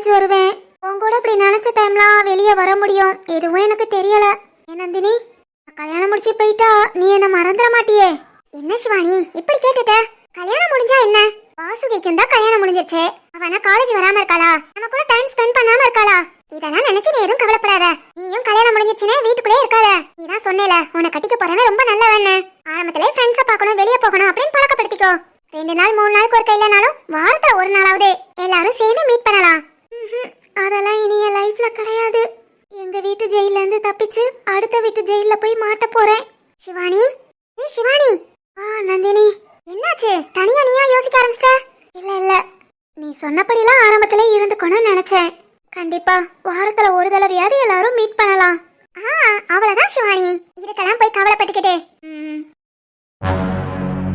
College வருவேன். உன் கூட இப்படி நினைச்ச டைம்லாம் வெளியே வர முடியும். எதுவும் எனக்கு தெரியல. ஏன் நந்தினி? கல்யாணம் முடிச்சு போயிட்டா நீ என்ன மறந்துட மாட்டியே. என்ன சிவானி? இப்படி கேட்டுட்ட? கல்யாணம் முடிஞ்சா என்ன? வாசுகிக்கும் தான் கல்யாணம் முடிஞ்சிருச்சு. அவனா காலேஜ் வராம இருக்காளா? நம்ம கூட டைம் ஸ்பெண்ட் பண்ணாம இருக்காளா? இதெல்லாம் நினைச்சு நீ எதுவும் கவலைப்படாத. நீயும் கல்யாணம் முடிஞ்சிச்சுனே வீட்டுக்குள்ளே இருக்காத. நீதான் சொன்னேல உன்னை கட்டிக்க போறவன் ரொம்ப நல்லவன்னு. ஆரம்பத்திலே ஃப்ரெண்ட்ஸை பார்க்கணும் வெளியே போகணும் அப்படின்னு பழக்கப்படுத்திக்கோ. ரெண்டு நாள் மூணு நாளுக்கு ஒருக்க இல்லைனாலும் வாரத்துல ஒரு நாளாவது எல்லாரும் சேர்ந்து மீட் பண்ணலாம். அதெல்லாம் இனி என் லைஃப்ல கிடையாது. எங்க வீட்டு ஜெயில இருந்து தப்பிச்சு அடுத்த வீட்டு ஜெயில போய் மாட்ட போறேன். சிவானி? ஏ சிவானி? ஆ நந்தினி. என்னாச்சு? தனியா நீயா யோசிக்க ஆரம்பிச்சிட்ட? இல்ல இல்ல. நீ சொன்னபடிலாம் ஆரம்பத்திலே இருந்துக்கணும்னு நினைச்சேன். கண்டிப்பா வாரத்துல ஒரு தடவையாவது எல்லாரும் மீட் பண்ணலாம். ஆ அவ்வளவுதான் சிவானி. இதுக்கெல்லாம் போய் கவலைப்பட்டுக்கிட்டு. ம்.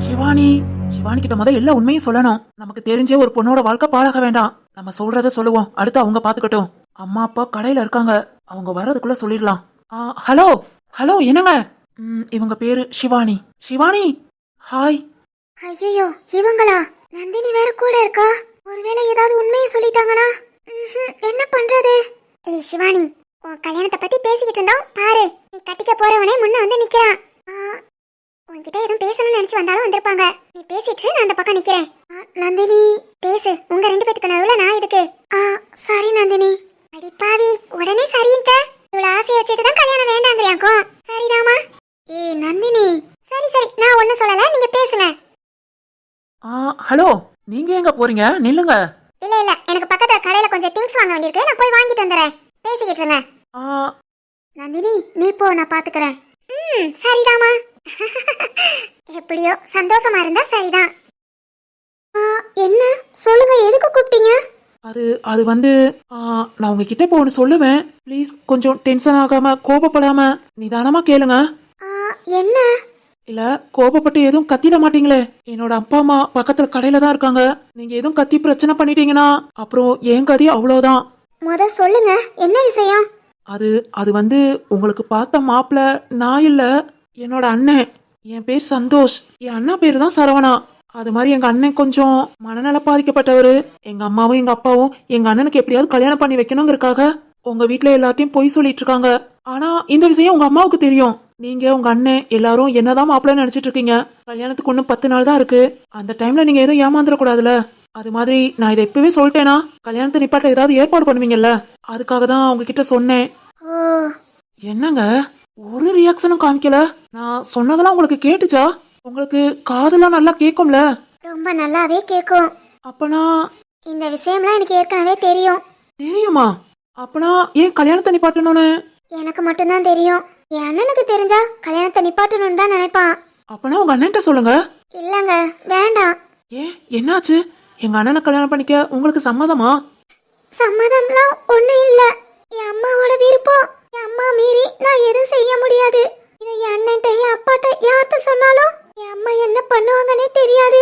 சிவானி சிவானி கிட்ட முத எல்லா உண்மையும் சொல்லணும். நமக்கு தெரிஞ்ச ஒரு பொண்ணோட வாழ்க்கை பாழாக வேண்டாம். நம்ம சொல்றத சொல்லுவோம். அடுத்து அவங்க பாத்துக்கட்டும் அம்மா அப்பா கடையில இருக்காங்க. அவங்க வர்றதுக்குள்ள சொல்லிடலாம். ஆ, ஹலோ ஹலோ என்னங்க? ம், இவங்க பேரு சிவானி சிவானி ஹாய். ஐயோ இவங்களா? நந்தினி வேற கூட இருக்கா? ஒருவேளை ஏதாவது உண்மையை சொல்லிட்டாங்கன்னா? என்ன பண்றது? ஏய் சிவானி உன் கல்யாணத்தை பத்தி பேசிக்கிட்டு இருந்தோம். பாரு நீ கட்டிக்க போறவனே முன்ன வந்து நிக்கிறான். ஆ, உன்கிட்ட எதுவும் பேசணும்னு நினைச்சு வந்தாலும் வந்திருப்பாங்க. நீ பேசிட்டு நான் அந்த பக்கம் நிக்கிறேன். ஆ, நந்தினி. பேசு. உங்க ரெண்டு பேத்துக்கு நடுவுல நான் இதுக்கு ஆ சரி நந்தினி. அடி பாவி. உடனே சரின்ட்ட. இவ்வளவு ஆசையை வச்சுட்டு தான் கல்யாணம் வேண்டாங்கிறியாக்கும் சரிதாமா ஏய் நந்தினி. சரி சரி. நான் ஒன்னும் சொல்லல. நீங்க பேசுங்க. ஆ, ஹலோ. நீங்க எங்க போறீங்க? நில்லுங்க. இல்ல இல்ல. எனக்கு பக்கத்துல கடையில கொஞ்சம் திங்ஸ் வாங்க வேண்டியிருக்கு. நான் போய் வாங்கிட்டு வந்துடுறேன். பேசிக்கிட்டு இருங்க. ஆ, நந்தினி நீ போ. நான் பாத்துக்கறேன் ம் சரிதாமா எப்படியோ சந்தோஷமா இருந்தா சரிதான் ஆ, என்ன சொல்லுங்க எதுக்கு கூப்பிட்டீங்க அது வந்து நான் உங்ககிட்ட இப்போ ஒன்று சொல்லுவேன். ப்ளீஸ் கொஞ்சம் டென்ஷன் ஆகாம கோபப்படாம நிதானமா கேளுங்க. என்ன? இல்ல கோபப்பட்டு எதுவும் கத்திட மாட்டீங்களே. என்னோட அப்பா அம்மா பக்கத்துல கடையில தான் இருக்காங்க. நீங்க எதுவும் கத்தி பிரச்சனை பண்ணிட்டீங்கன்னா அப்புறம் என் கதி அவ்வளவுதான். முத சொல்லுங்க என்ன விஷயம்? அது அது வந்து உங்களுக்கு பார்த்த மாப்பிள்ள நான் இல்ல. என்னோட அண்ணன். என் பேர் சந்தோஷ். என் அண்ணா பேர் தான் சரவணா. அது மாதிரி எங்க அண்ணன் கொஞ்சம் மனநல பாதிக்கப்பட்டவரு எங்க அம்மாவும் எங்க அப்பாவும் எங்க அண்ணனுக்கு எப்படியாவது கல்யாணம் பண்ணி வைக்கணுங்கிறக்காக உங்க வீட்ல எல்லாத்தையும் பொய் சொல்லிட்டு இருக்காங்க ஆனா இந்த விஷயம் உங்க அம்மாவுக்கு தெரியும். நீங்க உங்க அண்ணன் எல்லாரும் என்னதான் மாப்பிள்ளை நினைச்சிட்டு இருக்கீங்க கல்யாணத்துக்கு இன்னும் பத்து நாள் தான் இருக்கு. அந்த டைம்ல நீங்க எதுவும் ஏமாந்துட கூடாதுல அது மாதிரி நான் இதை இப்பவே சொல்லிட்டேனா? கல்யாணத்தை நிப்பாட்ட ஏதாவது ஏற்பாடு பண்ணுவீங்கல்ல? அதுக்காக தான் உங்ககிட்ட சொன்னேன். ஓ என்னங்க? ஒரு ரியாக்ஷனும் காமிக்கல. நான் சொன்னதெல்லாம் உங்களுக்கு கேட்டுச்சா? உங்களுக்கு காதெல்லாம் நல்லா கேட்கும்ல ரொம்ப நல்லாவே கேக்கும். அப்பனா இந்த விஷயம்லாம் எனக்கு ஏற்கனவே தெரியும். தெரியுமா? அப்பனா ஏன் கல்யாணத்தை நிப்பாட்டணும்னு? எனக்கு மட்டும்தான் தெரியும். என் அண்ணனுக்கு தெரிஞ்சா கல்யாணத்தை நிப்பாட்டணும்னு தான் நினைப்பான். அப்பனா உங்க அண்ணன்ட்ட சொல்லுங்க. இல்லங்க வேண்டாம். ஏன் என்னாச்சு? எங்க அண்ணனை கல்யாணம் பண்ணிக்க உங்களுக்கு சம்மதமா? சம்மதம்லாம் ஒண்ணும் இல்ல. என் அம்மாவோட விருப்பம். என் அம்மா மீறி நான் எதுவும் செய்ய முடியாது. இதை என் அண்ணன்ட்ட என் அப்பாட்ட யார்கிட்ட சொன்னாலும் பண்ணுவாங்கன்னே தெரியாது.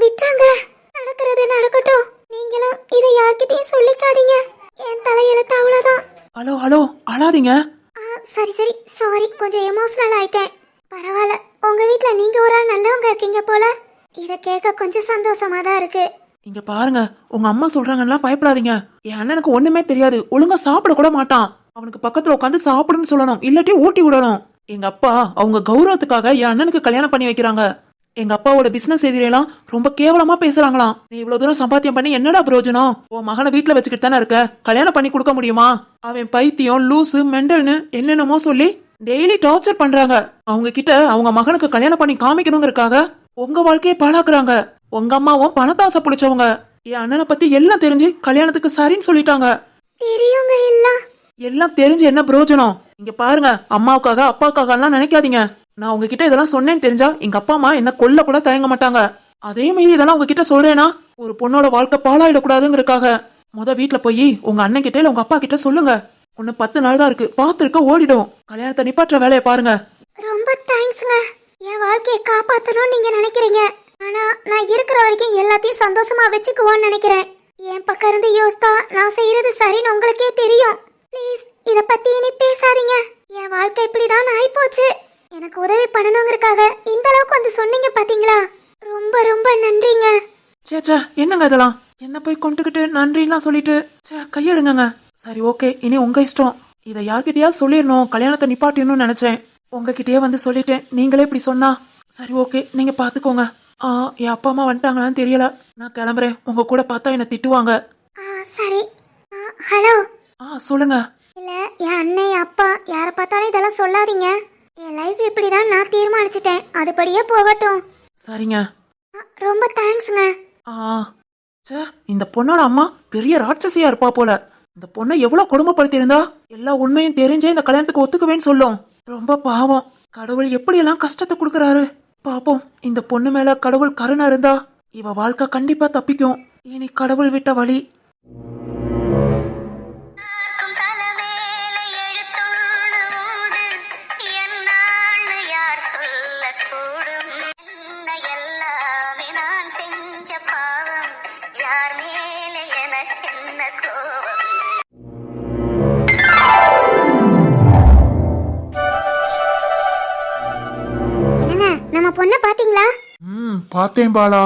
விட்டுறாங்க. நடக்கிறது நடக்கட்டும். நீங்களும் இதை யார்கிட்டயும் சொல்லிக்காதீங்க. என் தலையெழுத்து அவ்வளவுதான். ஹலோ ஹலோ அழாதீங்க. ஆ, சரி சரி. சாரி கொஞ்சம் எமோஷனல் ஆயிட்டேன். பரவாயில்ல. உங்க வீட்ல நீங்க ஒரு ஆள் நல்லவங்க இருக்கீங்க போல. இத கேட்க கொஞ்சம் சந்தோஷமா தான் இருக்கு. இங்க பாருங்க உங்க அம்மா சொல்றாங்கன்னா பயப்படாதீங்க. என் அண்ணனுக்கு ஒண்ணுமே தெரியாது. ஒழுங்கா சாப்பிட கூட மாட்டான். அவனுக்கு பக்கத்துல உட்காந்து சாப்பிடுன்னு சொல்லணும். இல்லாட்டி ஊட்டி விடணும். எங்க அப்பா அவங்க கௌரவத்துக்காக என் அண்ணனுக்கு கல்யாணம் பண்ணி வைக்கிறாங்க. எங்க அப்பாவோட பிசினஸ் எதிரியெல்லாம் ரொம்ப கேவலமா பேசுறாங்களாம். நீ இவ்வளவு தூரம் சம்பாத்தியம் பண்ணி என்னடா பிரயோஜனம்? உன் மகனை வீட்டுல வச்சுக்கிட்டு தானே இருக்க? கல்யாணம் பண்ணி கொடுக்க முடியுமா? அவன் பைத்தியம் லூசு மெண்டல்னு என்னென்னமோ சொல்லி டெய்லி டார்ச்சர் பண்றாங்க. அவங்க கிட்ட அவங்க மகனுக்கு கல்யாணம் பண்ணி காமிக்கணுங்கிறதுக்காக உங்க வாழ்க்கையை பாழாக்குறாங்க. உங்க அம்மாவும் பணத்தாசை பிடிச்சவங்க. என் அண்ணனை பத்தி எல்லாம் தெரிஞ்சு கல்யாணத்துக்கு சரின்னு சொல்லிட்டாங்க. தெரியுங்க எல்லாம். எல்லாம் தெரிஞ்சு என்ன பிரயோஜனம்? இங்க பாருங்க அம்மாவுக்காக அப்பாவுக்காக எல்லாம் நினைக்காதீங்க. நான் உங்ககிட்ட இதெல்லாம் சொன்னேன்னு தெரிஞ்சா எங்க அப்பா அம்மா என்ன கொல்ல கூட தயங்க மாட்டாங்க. அதே மீறி இதெல்லாம் உங்ககிட்ட சொல்றேனா? ஒரு பொண்ணோட வாழ்க்கை பாலாயிடக்கூடாதுங்கிறக்காக முத வீட்டுல போய் உங்க அண்ணன் கிட்ட இல்ல உங்க அப்பா கிட்ட சொல்லுங்க. ஒன்னு பத்து நாள் தான் இருக்கு. பாத்துருக்க ஓடிடும். கல்யாணத்தை நிப்பாட்டுற வேலையை பாருங்க. ரொம்ப தேங்க்ஸ்ங்க என் வாழ்க்கையை காப்பாத்தணும்னு நீங்க நினைக்கிறீங்க. ஆனா நான் இருக்கிற வரைக்கும் எல்லாத்தையும் சந்தோஷமா வச்சுக்குவோன்னு நினைக்கிறேன். என் பக்கம் இருந்து யோசித்தா நான் செய்யறது சரின்னு உங்களுக்கே தெரியும் ப்ளீஸ் இத பத்தி இனி பேசாதீங்க என் வாழ்க்கை இப்படிதான் ஆயிப்போச்சு எனக்கு உதவி பண்ணணுங்கிறக்காக இந்த அளவுக்கு வந்து சொன்னீங்க பாத்தீங்களா ரொம்ப ரொம்ப நன்றிங்க சே சே என்னங்க இதெல்லாம் என்ன போய் நன்றிலாம் சொல்லிட்டு சே கையெடுங்கங்க. சரி ஓகே இனி உங்க இஷ்டம். இதை யார்கிட்டயாவது சொல்லிடணும் கல்யாணத்தை நிப்பாட்டிடணும்னு நினைச்சேன். உங்ககிட்டயே வந்து சொல்லிட்டேன். நீங்களே இப்படி சொன்னா. சரி ஓகே நீங்க பாத்துக்கோங்க. ஆ என் அப்பா அம்மா வந்துட்டாங்களான்னு தெரியல. நான் கிளம்புறேன். உங்க கூட பார்த்தா என்ன திட்டுவாங்க. ஆ சரி. ஹலோ. ஆ சொல்லுங்க. இல்ல என் அண்ணன் அப்பா யாரை பார்த்தாலும் இதெல்லாம் சொல்லாதீங்க. என் லைஃப் இப்படிதான் நான் தீர்மானிச்சிட்டேன். அதுபடியே போகட்டும். சரிங்க. ரொம்ப தேங்க்ஸ்ங்க ஆ. சே இந்த பொண்ணோட அம்மா பெரிய ராட்சசியா இருப்பா போல. இந்த பொண்ணை எவ்வளவு கொடுமைப்படுத்தியிருந்தா? எல்லா உண்மையும் தெரிஞ்சே இந்த கல்யாணத்துக்கு ஒத்துக்குவேன்னு சொல்லும். ரொம்ப பாவம். கடவுள் எப்படியெல்லாம் கஷ்டத்தை கொடுக்கறாரு? பாப்போம். இந்த பொண்ணு மேல கடவுள் கருணை இருந்தா இவ வாழ்க்கை கண்டிப்பா தப்பிக்கும். இனி கடவுள் விட்ட வழி. பார்த்தேன் பாலா.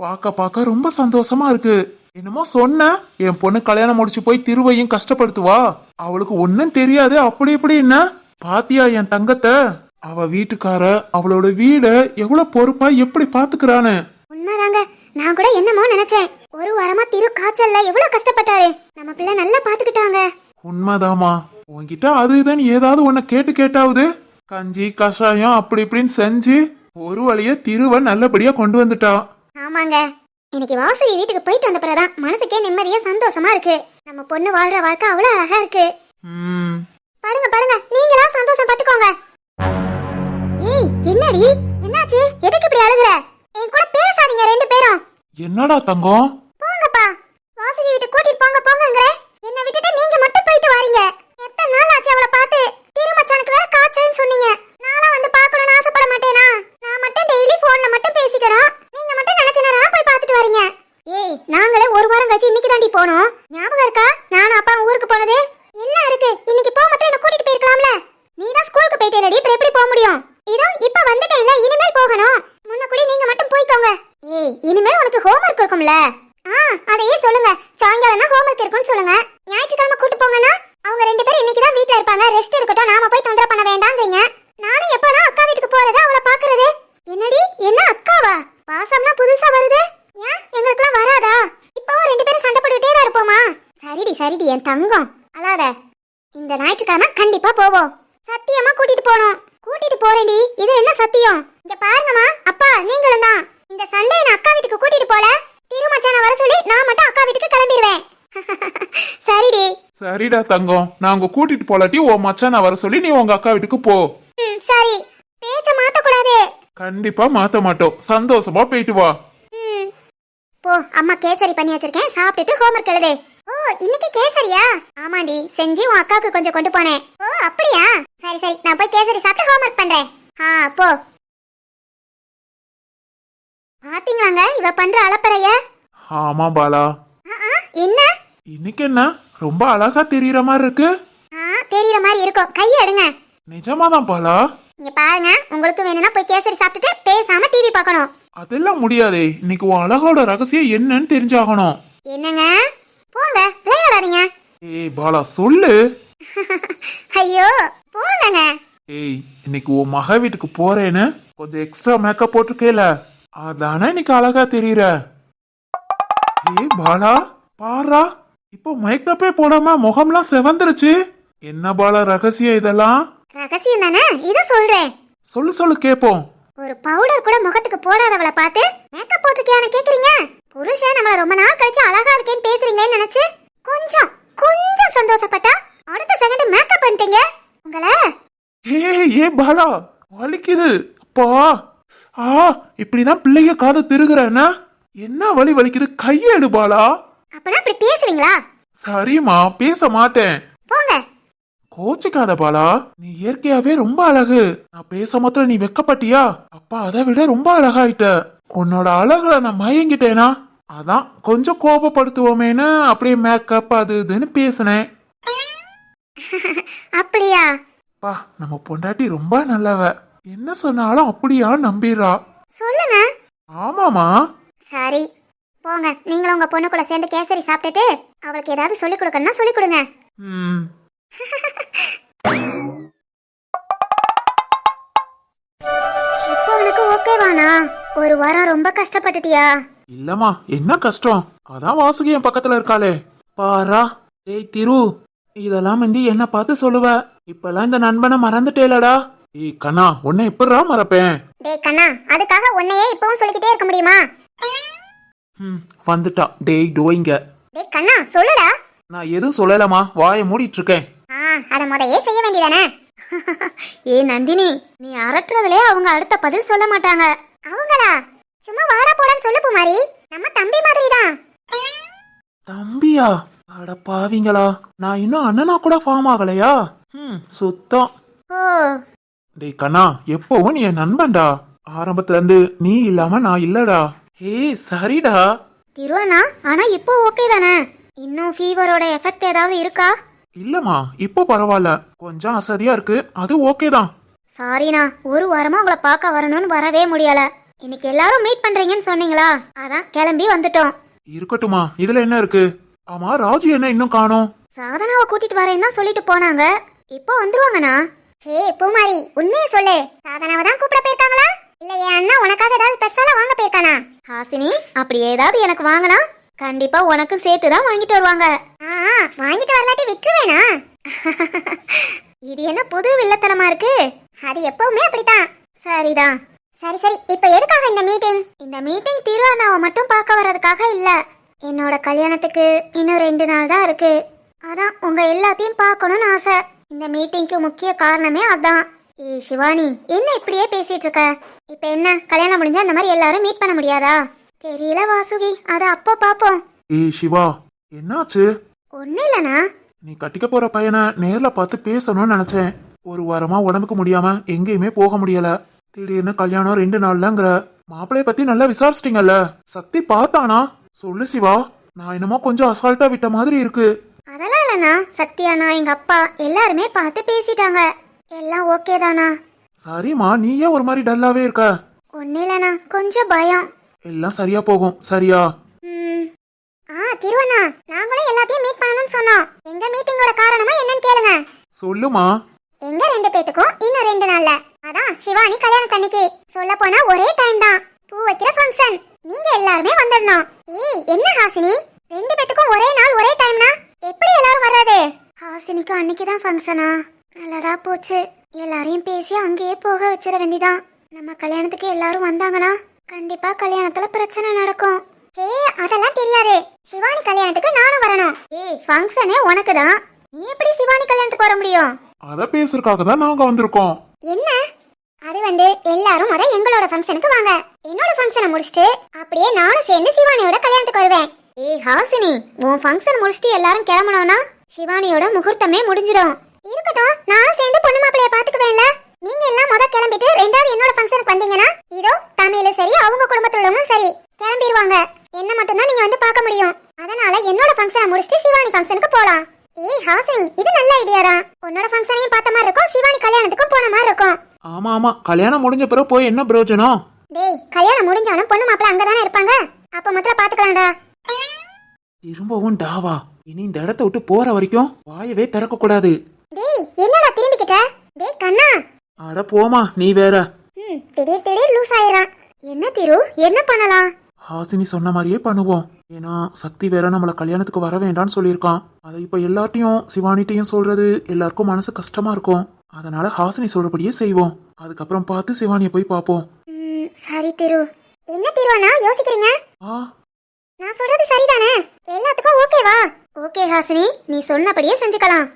பார்க்க பார்க்க ரொம்ப சந்தோஷமா இருக்கு. என்னமோ சொன்ன என் பொண்ணு கல்யாணம் முடிச்சு போய் திருவையும் கஷ்டப்படுத்துவா? அவளுக்கு ஒன்னும் தெரியாது அப்படி இப்படி என்ன? பாத்தியா என் தங்கத்தை? அவ வீட்டுக்கார அவளோட வீட எவ்வளவு பொறுப்பா எப்படி பாத்துக்கிறான்னு உண்மைதாங்க. நான் கூட என்னமோ நினைச்சேன். ஒரு வாரமா திரு காய்ச்சல்ல எவ்வளவு கஷ்டப்பட்டாரு. நம்ம பிள்ளை நல்லா பாத்துக்கிட்டாங்க உண்மைதாமா உன்கிட்ட அது இதுன்னு ஏதாவது உன்னை கேட்டு கேட்டாவது? கஞ்சி கஷாயம் அப்படி இப்படின்னு செஞ்சு ஒரு வழிய திருவ நல்லபடியா கொண்டு வந்துட்டா. ஆமாங்க. இன்னைக்கு வாசவி வீட்டுக்கு போயிட்டு வந்த பிறகுதான் மனசுக்கே நிம்மதியா சந்தோஷமா இருக்கு. நம்ம பொண்ணு வாழ்ற வாழ்க்கை அவ்வளவு அழகா இருக்கு. ம். படுங்க படுங்க. நீங்களா சந்தோஷம் பட்டுக்கோங்க. ஏய் என்னடி? என்னாச்சு? எதுக்கு இப்படி அழுகுற? என் கூட பேசாதீங்க ரெண்டு பேரும். என்னடா தங்கம்? போங்கப்பா. வாசுகி வீட்டு கூட்டிட்டு போங்க போங்கங்கற. என்ன விட்டுட்டு நீங்க மட்டும் போயிட்டு வாரீங்க. எத்தனை நாள் ஆச்சு அவளை பார்த்து? திருமச்சானுக்கு வேற காய்ச்சல்னு சொன்னீங்க. நானும் வந்து பார்க்கணும்னு ஆசைப்பட மாட்டேனா நான் மட்டும் டெய்லி போன்ல மட்டும் பேசிக்கிறோம் நீங்க மட்டும் நினைச்ச நேரம் போய் பார்த்துட்டு வரீங்க ஏய் நாங்களே ஒரு வாரம் கழிச்சு இன்னைக்கு தாண்டி போனோம் ஞாபகம் இருக்கா நானும் அப்பா ஊருக்கு போனது எல்லாம் இருக்கு இன்னைக்கு போக மட்டும் என்ன கூட்டிட்டு போயிருக்கலாம்ல நீ தான் ஸ்கூலுக்கு போயிட்டேனடி அப்புறம் எப்படி போக முடியும் இதோ இப்ப வந்துட்டேன்ல இனிமேல் போகணும் முன்ன கூட நீங்க மட்டும் போய்க்கோங்க ஏய் இனிமேல் உனக்கு ஹோம்ஒர்க் இருக்கும்ல ஆ அதையே சொல்லுங்க சாயங்காலம் தான் ஹோம்ஒர்க் இருக்கும்னு சொல்லுங்க ஞாயிற்றுக்கிழமை கூட்டு போங்கன்னா அவங்க ரெண்டு பேரும் இன்னைக்கு தான் வீட்ல இருப்பாங்க ரெஸ்ட் எடுக்கட்டும் நாம போய் தொந்தரவு பண்ண வேண்டாங்கிறீங்க நானும் எப்பதான் அக்கா வீட்டுக்கு போறது அவளை பாக்குறது என்னடி என்ன அக்காவா பாசம்னா புதுசா வருது ஏன் எங்களுக்குலாம் வராதா இப்பவும் ரெண்டு பேரும் சண்டை போட்டுட்டே தான் இருப்போமா சரிடி என் தங்கம். அழாத. இந்த ஞாயிற்றுக்கிழமை கண்டிப்பா போவோம். சத்தியமா கூட்டிட்டு போனோம் கூட்டிட்டு போறேன்டி. இது என்ன சத்தியம்? இங்க பாருங்கம்மா அப்பா நீங்களும் தான். இந்த சண்டே நான் அக்கா வீட்டுக்கு கூட்டிட்டு போல? திருமச்சான வர சொல்லி நான் மட்டும் அக்கா வீட்டுக்கு கிளம்பிடுவேன். சரிடி. சரிடா தங்கம். நாங்க கூட்டிட்டு போலாட்டி உன் மச்சான வர சொல்லி நீ உங்க அக்கா வீட்டுக்கு போ. ம் சரி. பேச்ச மாத்த கூடாது கண்டிப்பா மாத்த மாட்டோம். சந்தோஷமா போயிட்டு வா. போ அம்மா கேசரி பண்ணி வச்சிருக்கேன். சாப்பிட்டுட்டு ஹோம்ஒர்க் எழுது. ஓ இன்னைக்கு கேசரியா? ஆமாண்டி செஞ்சு உன் அக்காவுக்கு கொஞ்சம் கொண்டு போனேன். ஓ அப்படியா? சரி சரி நான் போய் கேசரி சாப்பிட்டு ஹோம்ஒர்க் பண்றேன். ஆ போ. பாத்தீங்களாங்க இவ பண்ற அலப்பறைய ஆமா பாலா. ஆ, ஆ, என்ன? இன்னைக்கு என்ன? ரொம்ப அழகா தெரியற மாதிரி இருக்கு. தெரியற மாதிரி இருக்கும். கையை எடுங்க. நிஜமாதான் பாலா? இங்க பாருங்க உங்களுக்கு வேணும்னா போய் கேசரி சாப்பிட்டுட்டு பேசாம டிவி பார்க்கணும். அதெல்லாம் முடியாதே. இன்னைக்கு உன் அழகோட ரகசியம் என்னன்னு தெரிஞ்சாகணும். என்னங்க? போங்க விளையாடாதீங்க. ஏய் பாலா சொல்லு. ஐயோ போங்கங்க. ஏய் இன்னைக்கு உன் மக வீட்டுக்கு போறேன்னு கொஞ்சம் எக்ஸ்ட்ரா மேக்கப் போட்டிருக்கேல. அதானே இன்னைக்கு அழகா தெரியற. ஏய் பாலா பாரா இப்போ மேக்கப்பே போடாம முகம்லாம் செவந்துருச்சு. என்ன பாலா ரகசியம் இதெல்லாம்? ரகசியம் தானே? இத சொல்றேன். சொல்லு சொல்லு கேப்போம். ஒரு பவுடர் கூட முகத்துக்கு போடாதவளை பார்த்து மேக்கப் போட்டிருக்கியான்னு கேக்குறீங்க? புருஷன் நம்மள ரொம்ப நாள் கழிச்சு அழகா இருக்கேன்னு பேசுறீங்களேன்னு நினைச்சு கொஞ்சம் கொஞ்சம் சந்தோஷப்பட்டா அடுத்த செகண்ட் மேக்கப் பண்ணிட்டீங்க. உங்களை? ஏய் ஏ பாலா வலிக்குது. அப்பா. ஆ இப்படிதான் பிள்ளைங்க காதை திருகுறேன்னா என்ன? வலி வலிக்குது? கையெடு பாலா. அப்பனா இப்படி பேசுவீங்களா சரிம்மா பேச மாட்டேன். போங்க. கோச்சிக்காத பாலா. நீ இயற்கையாவே ரொம்ப அழகு. நான் பேச மாத்திரம் நீ வெக்கப்பட்டியா? அப்பா அதை விட ரொம்ப அழகாயிட்ட. உன்னோட அழகுல நான் மயங்கிட்டேனா? அதான் கொஞ்சம் கோபப்படுத்துவோமேன்னு அப்படியே மேக்கப் அது இதுன்னு பேசினேன். அப்படியா? பா நம்ம பொண்டாட்டி ரொம்ப நல்லவ. என்ன சொன்னாலும் அப்படியா நம்பிடுறா சொல்லுங்க. ஆமாமா சரி. போங்க நீங்களும் உங்க பொண்ணு கூட சேர்ந்து கேசரி சாப்பிட்டுட்டு அவளுக்கு ஏதாவது சொல்லிக் கொடுக்கணும்னா சொல்லிக் கொடுங்க. ம். இப்போ உனக்கு ஓகேவானா ஒரு வாரம் ரொம்ப கஷ்டப்பட்டுட்டியா? இல்லம்மா என்ன கஷ்டம்? அதான் வாசுகி என் பக்கத்துல இருக்காளே. பாரா ஏய் திரு இதெல்லாம் வந்து என்ன பார்த்து சொல்லுவ. இப்பெல்லாம் இந்த நண்பனை மறந்துட்டேலடா. ஏய் கண்ணா உன்னை எப்படிரா மறப்பேன்? டேய் கண்ணா அதுக்காக உன்னையே இப்பவும் சொல்லிக்கிட்டே இருக்க முடியுமா? ம் வந்துட்டா. டேய் டோயிங்க டேய் கண்ணா சொல்லுடா. நான் எதுவும் சொல்லலமா வாயை மூடிட்டு இருக்கேன் ஆ அத முதையே செய்ய வேண்டியதானே? ஏ நந்தினி நீ அரட்டுறதுலே அவங்க அடுத்த பதில் சொல்ல மாட்டாங்க. அவங்களா? சும்மா வாடா போடான்னு சொல்லு பூமாரி. நம்ம தம்பி மாதிரி தான் தம்பியா? அட பாவிங்களா. நான் இன்னும் அண்ணனா கூட ஃபார்ம் ஆகலையா? ம் சுத்தம். ஓ. டேய் கண்ணா எப்பவும் நீ என் நண்பன்டா. ஆரம்பத்துல இருந்து நீ இல்லாம நான் இல்லடா. ஏய் சரிடா. திருவண்ணா ஆனா இப்போ ஓகே தானே. இன்னும் ஃபீவரோட எஃபெக்ட் ஏதாவது இருக்கா? இல்லம்மா இப்போ பரவாயில்ல. கொஞ்சம் அசதியா இருக்கு. அது ஓகே தான். சாரிண்ணா ஒரு வாரமா உங்களை பார்க்க வரணும்னு வரவே முடியல. இன்னைக்கு எல்லாரும் மீட் பண்றீங்கன்னு சொன்னீங்களா? அதான் கிளம்பி வந்துட்டோம். இருக்கட்டுமா இதுல என்ன இருக்கு? ஆமா ராஜு என்ன இன்னும் காணோம்? சாதனாவை கூட்டிட்டு வரேன்னு தான் சொல்லிட்டு போனாங்க. இப்போ வந்துருவாங்கண்ணா. ஹே பூமாரி உண்மையை சொல்லு. சாதனாவை தான் கூப்பிட போயிருக்காங்களா? இல்ல என் அண்ணா உனக்காக ஏதாவது ஸ்பெஷலா வாங்க போயிருக்கானா? ஹாசினி அப்படி ஏதாவது எனக்கு வாங்கினா கண்டிப்பா உனக்கும் சேர்த்து தான் வாங்கிட்டு வருவாங்க. வாங்கிட்டு வரலாட்டி விட்டுருவேனா? இது என்ன புது வில்லத்தனமா இருக்கு? அது எப்பவுமே அப்படித்தான். சரிதான். சரி சரி. இப்போ எதுக்காக இந்த மீட்டிங் இந்த மீட்டிங் திரு அண்ணாவை மட்டும் பார்க்க வர்றதுக்காக இல்ல. என்னோட கல்யாணத்துக்கு இன்னும் ரெண்டு நாள் தான் இருக்கு. அதான் உங்க எல்லாத்தையும் பார்க்கணும்னு ஆசை. இந்த மீட்டிங்க்கு முக்கிய காரணமே அதான். ஏய் சிவானி என்ன இப்படியே பேசிட்டு இருக்க? இப்போ என்ன? கல்யாணம் முடிஞ்சா இந்த மாதிரி எல்லாரும் மீட் பண்ண முடியாதா? தெரியல வாசுகி. அதை அப்போ பாப்போம் ஏய் சிவா என்னாச்சு? ஒன்னும் இல்லனா நீ கட்டிக்க போற பையனை நேர்ல பார்த்து பேசணும்னு நினைச்சேன். ஒரு வாரமா உடம்புக்கு முடியாம எங்கேயுமே போக முடியல. திடீர்னு கல்யாணம் ரெண்டு நாள்லங்கிற. மாப்பிளைய பத்தி நல்லா விசாரிச்சிட்டீங்கல்ல? சக்தி பார்த்தானா? சொல்லு சிவா. நான் என்னமோ கொஞ்சம் அசால்ட்டா விட்ட மாதிரி இருக்கு. அதெல்லாம் இல்லைண்ணா. சத்யாண்ணா எங்க அப்பா எல்லாருமே பார்த்து பேசிட்டாங்க. எல்லாம் ஓகே தானா? சரிம்மா நீ ஏன் ஒரு மாதிரி டல்லாவே இருக்க. ஒன்னும் இல்லைண்ணா. கொஞ்சம் பயம். எல்லாம் சரியா போகும். சரியா. ஆ திருவண்ணா. நாங்களும் எல்லாத்தையும் மீட் பண்ணணும்னு சொன்னோம். எங்க மீட்டிங்கோட காரணமா என்னன்னு கேளுங்க. சொல்லுமா எங்க ரெண்டு பேத்துக்கும் இன்னும் ரெண்டு நாள்ல? அதான் சிவானி கல்யாணத்தன்னைக்கு சொல்ல போனா ஒரே டைம் தான். பூ வைக்கிற ஃபங்க்ஷன் நீங்க எல்லாருமே வந்துடணும். ஏய் என்ன ஹாசினி? ரெண்டு பேத்துக்கும் ஒரே நாள் ஒரே டைம்னா எப்படி எல்லாரும் வர்றது? ஹாசினிக்கு அன்னைக்கு தான் ஃபங்க்ஷனா நல்லதா போச்சு. எல்லாரையும் பேசி அங்கேயே போக வச்சிட வேண்டிதான். நம்ம கல்யாணத்துக்கு எல்லாரும் வந்தாங்கன்னா கண்டிப்பா கல்யாணத்துல பிரச்சனை நடக்கும். ஏய் அதெல்லாம் தெரியாது. சிவானி கல்யாணத்துக்கு நானும் வரணும். ஏய் ஃபங்க்ஷனே உனக்கு தான் நீ எப்படி சிவானி கல்யாணத்துக்கு வர முடியும்? அத பேசுறதுக்காக தான் நாங்க வந்திருக்கோம். என்ன? அது வந்து எல்லாரும் முத எங்களோட ஃபங்க்ஷனுக்கு வாங்க. என்னோட ஃபங்க்ஷனை முடிச்சிட்டு அப்படியே நானும் சேர்ந்து சிவானியோட கல்யாணத்துக்கு வருவேன். ஏய் ஹாசினி உன் ஃபங்க்ஷன் முடிச்சிட்டு எல்லாரும் கிளம்பணும்னா சிவானியோட முகூர்த்தமே முடிஞ்சிடும். இருக்கட்டும் நானும் சேர்ந்து பொண்ணு மாப்பிளைய பாத்துக்குவேன்ல நீங்க எல்லாம் முத கிளம்பிட்டு ரெண்டாவது என்னோட ஃபங்க்ஷனுக்கு வந்தீங்கன்னா இதோ தமிழும் சரி அவங்க குடும்பத்துள்ளவங்களும் சரி கிளம்பிடுவாங்க என்ன மட்டும்தான் நீங்க வந்து பார்க்க முடியும். அதனால என்னோட ஃபங்க்ஷனை முடிச்சிட்டு சிவானி ஃபங்க்ஷனுக்கு போலாம். ஏய் ஹாசினி இது நல்ல ஐடியா தான் உன்னோட ஃபங்க்ஷனையும் பார்த்த மாதிரி இருக்கும் சிவானி கல்யாணத்துக்கும் போன மாதிரி இருக்கும். ஆமா ஆமா. கல்யாணம் முடிஞ்ச பிறகு போய் என்ன பிரயோஜனம்? டேய் கல்யாணம் முடிஞ்சாலும் பொண்ணு மாப்பிள்ள அங்கதானே இருப்பாங்க? அப்ப முதல்ல பாத்துக்கலாம்டா திரும்பவும் டாவா. இனி இந்த இடத்த விட்டு போற வரைக்கும் வாயவே திறக்க கூடாது டேய் என்னடா திரும்பிக்கிட்ட? டேய் கண்ணா. அட போமா நீ வேற. ம் திடீர் திடீர் லூஸ் ஆயிடுறான். என்ன திரு என்ன பண்ணலாம்? ஹாசினி சொன்ன மாதிரியே பண்ணுவோம். ஏன்னா சக்தி வேற நம்மள கல்யாணத்துக்கு வர வேண்டாம்னு சொல்லியிருக்கான். அதை இப்ப எல்லார்ட்டையும் சிவானிட்டையும் சொல்றது எல்லாருக்கும் மனசு கஷ்டமா இருக்கும். அதனால ஹாசினி சொல்றபடியே செய்வோம். அதுக்கப்புறம் பார்த்து சிவானியை போய் பார்ப்போம். சரி திரு. என்ன திருவண்ணா யோசிக்கிறீங்க? ஆ. நான் சொல்றது சரிதானே? எல்லாத்துக்கும் ஓகேவா ஓகே ஹாசினி. நீ சொன்னபடியே செஞ்சுக்கலாம்.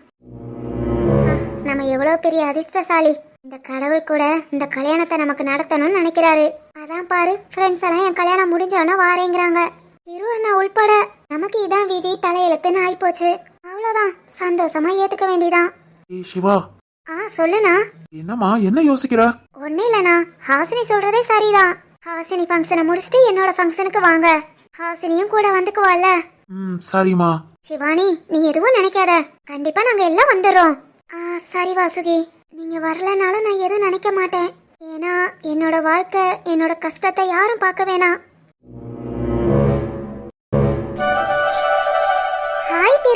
நம்ம எவ்வளவு பெரிய அதிர்ஷ்டசாலி. இந்த கடவுள் கூட இந்த கல்யாணத்தை நமக்கு நடத்தணும்னு நினைக்கிறாரு. அதான் பாரு ஃப்ரெண்ட்ஸ் எல்லாம் என் கல்யாணம் முடிஞ்சவன வாரேங்கிறாங்க. திரு அண்ணா உள்பட. நமக்கு இதான் விதி தலையெழுத்துன்னு ஆயிப்போச்சு. அவ்வளவுதான். சந்தோஷமா ஏத்துக்க வேண்டியதான் ஏய் சிவா. ஆ சொல்லுண்ணா. என்னம்மா என்ன யோசிக்கிற? ஒன்னும் இல்லண்ணா. ஹாசினி சொல்றதே சரிதான். ஹாசினி ஃபங்க்ஷனை முடிச்சுட்டு என்னோட ஃபங்க்ஷனுக்கு வாங்க. ஹாசினியும் கூட வந்துக்குவாள்ல. ம் சரிம்மா. சிவானி நீ எதுவும் நினைக்காத. கண்டிப்பா நாங்க எல்லாம் வந்துடுறோம். ஆ சரி வாசுகி. நீங்க வரலனாலும் நான் எதுவும் நினைக்க மாட்டேன். ஏன்னா என்னோட வாழ்க்கை என்னோட கஷ்டத்தை யாரும் பார்க்க வேணாம்.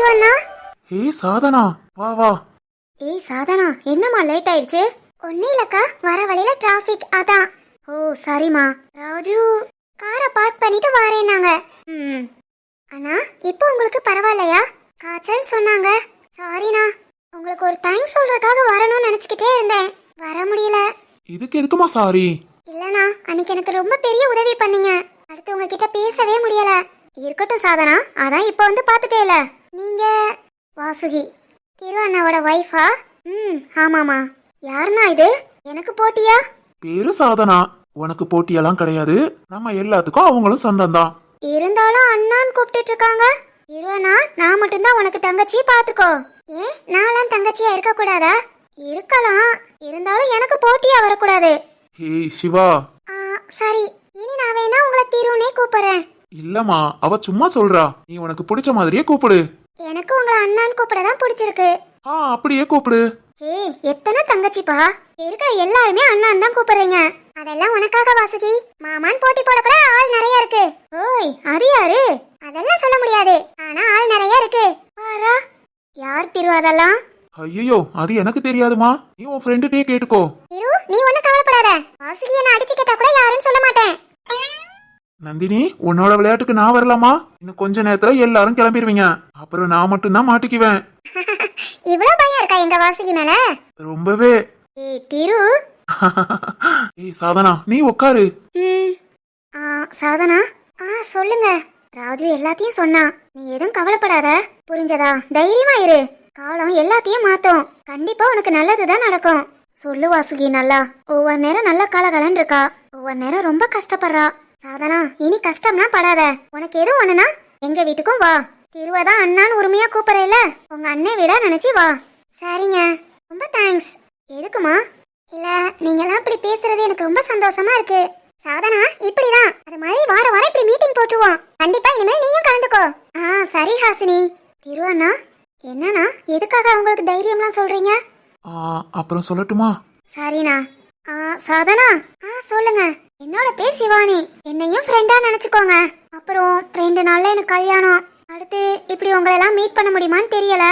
திருவண்ணா ஹே சாதனா. வா வா. ஏய் சாதனா என்னம்மா லேட் ஆயிடுச்சு? ஒன்னும் இல்லக்கா வர வழியில டிராஃபிக் அதான். ஓ சரிம்மா. ராஜு காரை பார்க் பண்ணிட்டு வரேன்னாங்க. ம் அண்ணா இப்போ உங்களுக்கு பரவாயில்லையா? காய்ச்சல்னு சொன்னாங்க. சாரிண்ணா. உங்களுக்கு ஒரு தேங்க்ஸ் சொல்றதுக்காக வரணும்னு நினச்சிக்கிட்டே இருந்தேன். வர முடியல. இதுக்கு எதுக்குமா சாரி? இல்லண்ணா அன்னைக்கு எனக்கு ரொம்ப பெரிய உதவி பண்ணீங்க. அடுத்து உங்ககிட்ட பேசவே முடியல. இருக்கட்டும் சாதனா. அதான் இப்போ வந்து பார்த்துட்டேல. நீங்க? வாசுகி திரு அண்ணாவோட ஒய்ஃபா ம் ஆமாமா யாருண்ணா இது? எனக்கு போட்டியா? பேரு சாதனா. உனக்கு போட்டியெல்லாம் கிடையாது. நம்ம எல்லாத்துக்கும் அவங்களும் சொந்தம்தான். இருந்தாலும் அண்ணான்னு கூப்பிட்டுட்டு இருக்காங்க அண்ணா நான் மட்டும்தான் உனக்கு தங்கச்சி பாத்துக்கோ ஏன் நான்லாம் தங்கச்சியா இருக்க கூடாதா இருக்கலாம். இருந்தாலும் எனக்கு போட்டியா வரக்கூடாது. ஹே சிவா. ஆ, சரி. இனி நான் வேணா உங்களை திருனே கூப்பிடுறேன். இல்லம்மா அவ சும்மா சொல்றா. நீ உனக்கு பிடிச்ச மாதிரியே கூப்பிடு. எனக்கு உங்களை அண்ணான்னு கூப்பிட தான் பிடிச்சிருக்கு. ஆ அப்படியே கூப்பிடு. ஏய் எத்தனை தங்கச்சிப்பா? இருக்கிற எல்லாருமே அண்ணான் தான் கூப்பிடுறீங்க. அதெல்லாம் உனக்காக வாசுகி. மாமான் போட்டி போட கூட ஆள் நிறைய இருக்கு. ஓய் அது யாரு? அதெல்லாம் சொல்ல முடியாது. ஆனா ஆள் நிறைய இருக்கு. பாரா யார் திரு அதெல்லாம்? ஐயோ அது எனக்கு தெரியாதுமா. நீ உன் ஃப்ரெண்டுட்டே கேட்டுக்கோ. திரு நீ ஒன்னும் கவலைப்படாத. வாசுகி என்ன அடிச்சு கேட்டா கூட யாருன்னு சொல்ல மாட்டேன். நந்தினி உன்னோட விளையாட்டுக்கு நான் வரலாமா? இன்னும் கொஞ்ச நேரத்துல எல்லாரும் கிளம்பிடுவீங்க. அப்புறம் நான் மட்டும்தான் மாட்டிக்குவேன். இவ்வளவு பயம் இருக்கா எங்க வாசுகி மேல? ரொம்பவே. ஏய் திரு. ஏய் சாதனா நீ உட்காரு ம். ஆ, சாதனா? ஆ சொல்லுங்க. ராஜு எல்லாத்தையும் சொன்னான் நீ எதுவும் கவலைப்படாத. புரிஞ்சதா? தைரியமா இரு. காலம் எல்லாத்தையும் மாத்தும். கண்டிப்பா உனக்கு நல்லதுதான் நடக்கும். சொல்லு வாசுகி நல்லா. ஒவ்வொரு நேரம் நல்ல காலகலன் இருக்கா. ஒவ்வொரு நேரம் ரொம்ப கஷ்டப்படுறா. சாதனா இனி கஷ்டம்லாம் படாத. உனக்கு எதுவும் ஒண்ணுனா எங்க வீட்டுக்கும் வா. திருவாதான் அண்ணான்னு உரிமையா கூப்பிடறேல உங்க அண்ணன் வீடா நினைச்சு வா. சரிங்க. ரொம்ப தேங்க்ஸ் எதுக்குமா? இல்ல நீங்கெல்லாம் இப்படி பேசுறது எனக்கு ரொம்ப சந்தோஷமா இருக்கு. சாதனா இப்படிதான். அது மாதிரி வார வாரம் இப்படி மீட்டிங் போட்டுருவோம். கண்டிப்பா இனிமேல் நீயும் கலந்துக்கோ. ஆ சரி ஹாசினி. திரு அண்ணா என்னண்ணா? எதுக்காக அவங்களுக்கு தைரியம்லாம் சொல்றீங்க? ஆ, அப்புறம் சொல்லட்டுமா? சரிண்ணா. ஆ சாதனா. ஆ சொல்லுங்க. என்னோட பேர் சிவானி என்னையும் ஃப்ரெண்டா நினைச்சுக்கோங்க. அப்புறம் ரெண்டு நாள்ல எனக்கு கல்யாணம். அடுத்து இப்படி உங்களெல்லாம் மீட் பண்ண முடியுமான்னு தெரியல.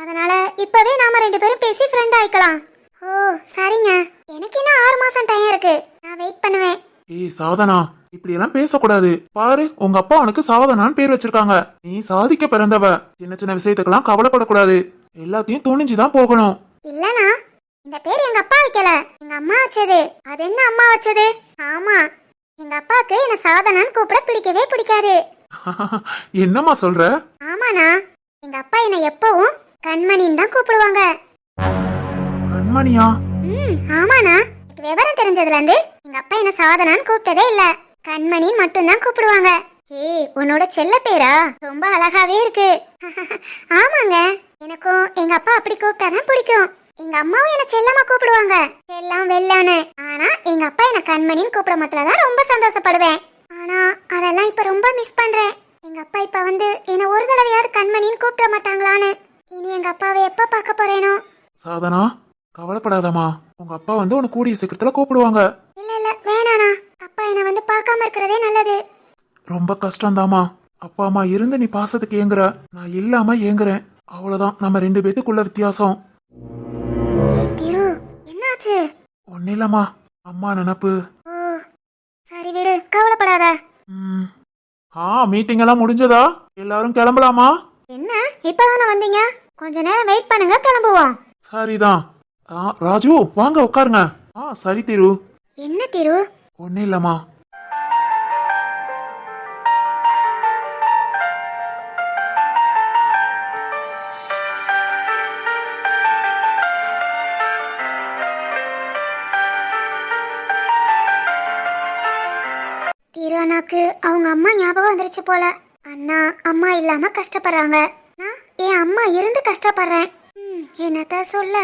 அதனால இப்பவே நாம ரெண்டு பேரும் பேசி ஃப்ரெண்ட் ஆயிக்கலாம். ஓ சரிங்க. எனக்கு இன்னும் ஆறு மாசம் டைம் இருக்கு. நான் வெயிட் பண்ணுவேன். ஏய் சாதனா இப்படி எல்லாம் பேசக்கூடாது. பாரு உங்க அப்பா உனக்கு சாதனான்னு பேர் வச்சிருக்காங்க. நீ சாதிக்க பிறந்தவ. சின்ன சின்ன விஷயத்துக்கெல்லாம் கவலைப்படக்கூடாது. எல்லாத்தையும் துணிஞ்சுதான் போகணும். இல்லனா இந்த பேர் எங்க அப்பா வைக்கல. எங்க அம்மா வச்சது. அது என்ன அம்மா வச்சது? ஆமா. எங்க அப்பாவுக்கு என்ன சாதனான்னு கூப்பிட பிடிக்கவே பிடிக்காது. என்னம்மா சொல்ற? ஆமாண்ணா. எங்க அப்பா என்னை எப்பவும் கண்மணின்னு தான் கூப்பிடுவாங்க. கண்மணியா? ம் ஆமாண்ணா. எனக்கு விவரம் தெரிஞ்சதுல இருந்து எங்க அப்பா என்ன சாதனான்னு கூப்பிட்டதே இல்ல. கண்மணின்னு மட்டும்தான் கூப்பிடுவாங்க. ஏய் உன்னோட செல்ல பேரா? ரொம்ப அழகாவே இருக்கு. ஆமாங்க. எனக்கும் எங்க அப்பா அப்படி கூப்பிட்டாதான் பிடிக்கும். எங்க அம்மாவும் என்ன செல்லமா கூப்பிடுவாங்க. செல்லம் வெள்ளான்னு. ஆனா எங்க அப்பா என்ன கண்மணின்னு கூப்பிட மாத்திர தான் ரொம்ப சந்தோஷப்படுவேன். ஆனா அதெல்லாம் இப்ப ரொம்ப மிஸ் பண்றேன். எங்க அப்பா இப்ப வந்து என்ன ஒரு தடவையாவது கண்மணின்னு கூப்பிட மாட்டாங்களான்னு. இனி எங்க அப்பாவை எப்ப பார்க்க போறேனோ? சாதனா கவலைப்படாதம்மா. உங்க அப்பா வந்து உனக்கு கூடிய சீக்கிரத்துல கூப்பிடுவாங்க. இல்ல இல்ல வேணாண்ணா. அப்பா என்ன வந்து பார்க்காம இருக்கிறதே நல்லது. ரொம்ப கஷ்டம்தாம்மா. அப்பா அம்மா இருந்து நீ பாசத்துக்கு ஏங்குற. நான் இல்லாம ஏங்குறேன். அவ்வளவுதான். நம்ம ரெண்டு பேத்துக்குள்ள வித்தியாசம். திரு என்னாச்சு? ஒன்னும் இல்லம்மா அம்மா நினப்பு. கவலைப்படாத. ஆ மீட்டிங் எல்லாம் முடிஞ்சதா? எல்லாரும் கிளம்பலாமா? என்ன? இப்பதானே வந்தீங்க? கொஞ்ச நேரம் வெயிட் பண்ணுங்க கிளம்புவோம். சரிதான். ஆ ராஜு வாங்க உட்காருங்க. ஆ சரி திரு. என்ன திரு? ஒன்னும் இல்லம்மா. ஞாபகம் போல. அண்ணா அம்மா இல்லாம கஷ்டப்படுறாங்க. நான் என் அம்மா இருந்து கஷ்டப்படுறேன். ம், என்னத்த சொல்ல?